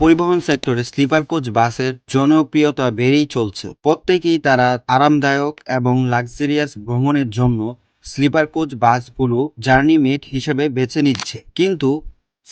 পরিবহন সেক্টরে sleeper coach বাসের জনপ্রিয়তা বেড়েই চলছে। প্রত্যেকেই তারা আরামদায়ক এবং লাক্সারিয়াস ভ্রমণের জন্য স্লিপার কোচ বাসগুলো জার্নি মেট হিসেবে বেছে নিচ্ছে। কিন্তু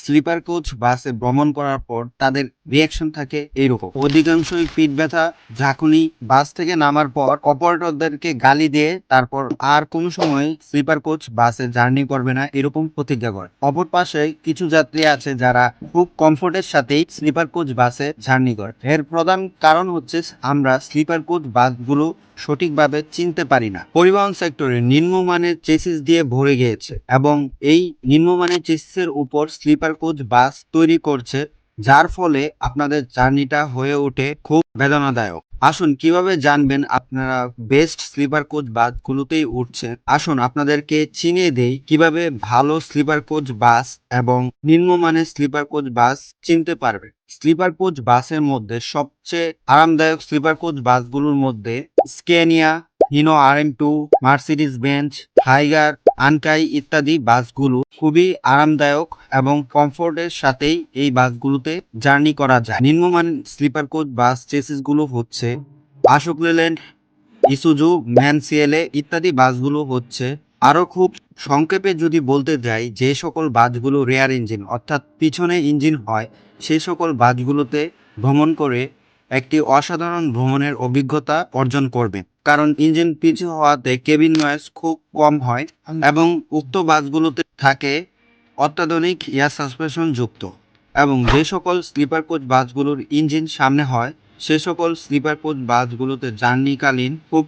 স্লিপার কোচ বাসে ভ্রমণ করার পর তাদের রিয়াকশন থাকে এইরকম। অধিকাংশই পিঠ ব্যথা, ঝাঁকুনি, বাস থেকে নামার পর অপারেটরদেরকে গালি দিয়ে তারপর আর কোনো সময় স্লিপার কোচ বাসে জার্নি করবে না এরকম প্রতিজ্ঞা করে। অপর পাশে কিছু যাত্রী আছে যারা খুব কমফোর্টের সাথেই স্লিপার কোচ বাসে জার্নি করে। এর প্রধান কারণ হচ্ছে আমরা স্লিপার কোচ বাসগুলো সঠিকভাবে চিনতে পারি না। পরিবহন সেক্টরে নিম্নমানের চেসিস দিয়ে ভরে গিয়েছে এবং এই নিম্নমানের চেসিসের উপর স্লিপার কোচ বাস তৈরি করছে, যার ফলে আপনাদের জার্নিটা হয়ে ওঠে খুব বেদনাদায়ক। আসুন, কীভাবে জানবেন আপনারা বেস্ট স্লিপার কোচ বাসগুলোতেই উঠছেন? আসুন, আপনাদেরকে চিনিয়ে দেই কীভাবে ভালো স্লিপার কোচ বাস এবং নিম্নমানের স্লিপার কোচ বাস চিনতে পারবে স্লিপার কোচ বাসের মধ্যে সবচেয়ে আরামদায়ক স্লিপার কোচ বাসগুলোর মধ্যে স্কেনিয়া, হিনো আর M two Mercedes Benz, Higer, Ankai ইত্যাদি বাসগুলো খুবই আরামদায়ক এবং কমফোর্টের সাথেই এই বাসগুলোতে জার্নি করা যায়। নিম্নমান স্লিপার কোচ বাস চেসিসগুলো হচ্ছে আশোক লেল্যান্ড ইসুজু, ম্যানসিয়েলে ইত্যাদি বাসগুলো হচ্ছে আরও খুব সংক্ষেপে যদি বলতে যাই, যে সকল বাসগুলো রেয়ার ইঞ্জিন অর্থাৎ পিছনে ইঞ্জিন হয় সেই সকল বাসগুলোতে ভ্রমণ করে একটি অসাধারণ ভ্রমণের অভিজ্ঞতা অর্জন করবে। কারণ ইঞ্জিন পিছু হওয়াতে কেবিন নয়েজ খুব কম হয় এবং উক্ত বাসগুলোতে থাকে অত্যাধুনিক এয়ার সাসপেনশন যুক্ত এবং যে সকল স্লিপার কোচ বাসগুলোর ইঞ্জিন সামনে হয়, সে সকল স্লিপার কোচ বাসগুলোতে জার্নিকালীন খুব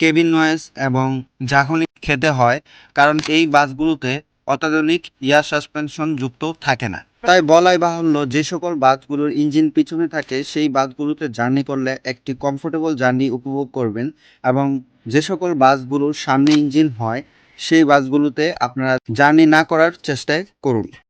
কেবিন নয়েজ এবং ঝাঁকুনি খেতে হয়, কারণ এই বাসগুলোতে অত্যাধুনিক এয়ার সাসপেনশন যুক্ত থাকে না। তাই বলাই বাহুল্য, যে সকল বাসগুলোর ইঞ্জিন পিছনে থাকে, সেই বাসগুলোতে জার্নি করলে একটি কমফোর্টেবল জার্নি উপভোগ করবেন এবং যে সকল বাসগুলোর সামনে ইঞ্জিন হয়, সেই বাসগুলোতে আপনারা জার্নি না করার চেষ্টায় করুন।